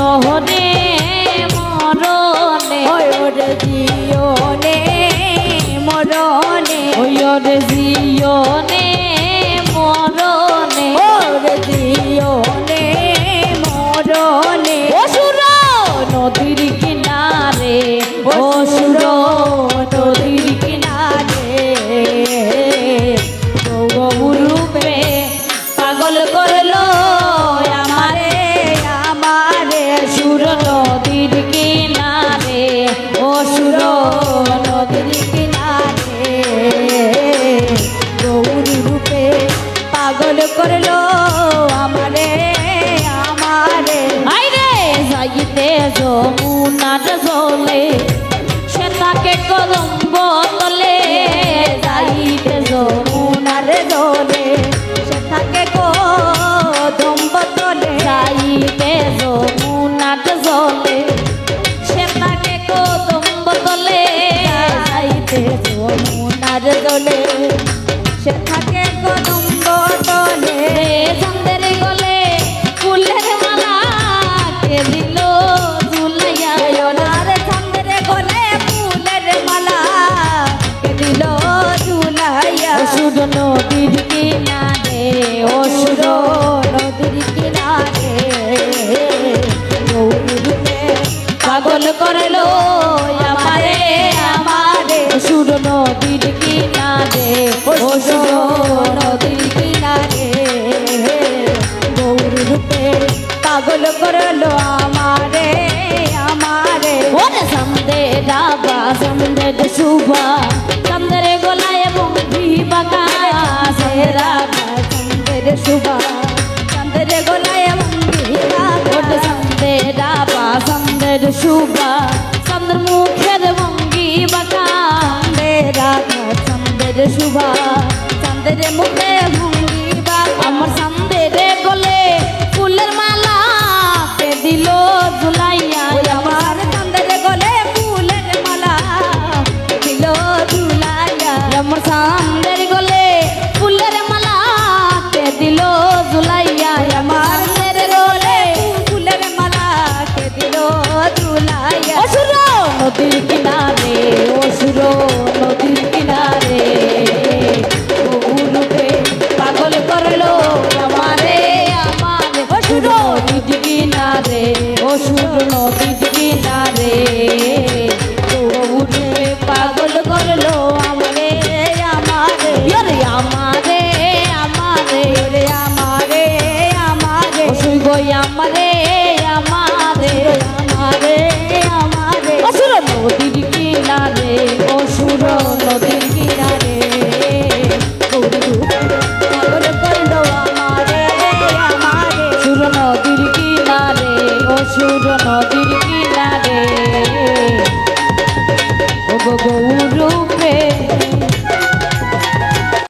জোহরে মরণে। ওরে জিওনে মরণে। ওরে জিওনে। নদীতে যমুনার জলে, সে তাকে কলম বতলে যাইতে যমুনার জলে, সে তাকে কদম বতলে যাইতে যমুনার জলে, সে তাকে কদম বতলে যাইতে যমুনার জলে, সে তাকে কদম বতলে পাগল করল সুবা চন্দ্র মুখের ভঙ্গি বা কান্দে রাধা চন্দ্রের সুবা চন্দ্রের মুখে ভঙ্গি বা আমার চন্দ্রের গলে ফুলের মালা। দিল জুলা দুলায় অসুর নদীর কিনারে অসুর নদীর কিনারে। রূপে পাগল করল আমারে আমার। অসুর নদীর কিনারে অসুর নদীর কিনারে। কিনারে ও গৌরু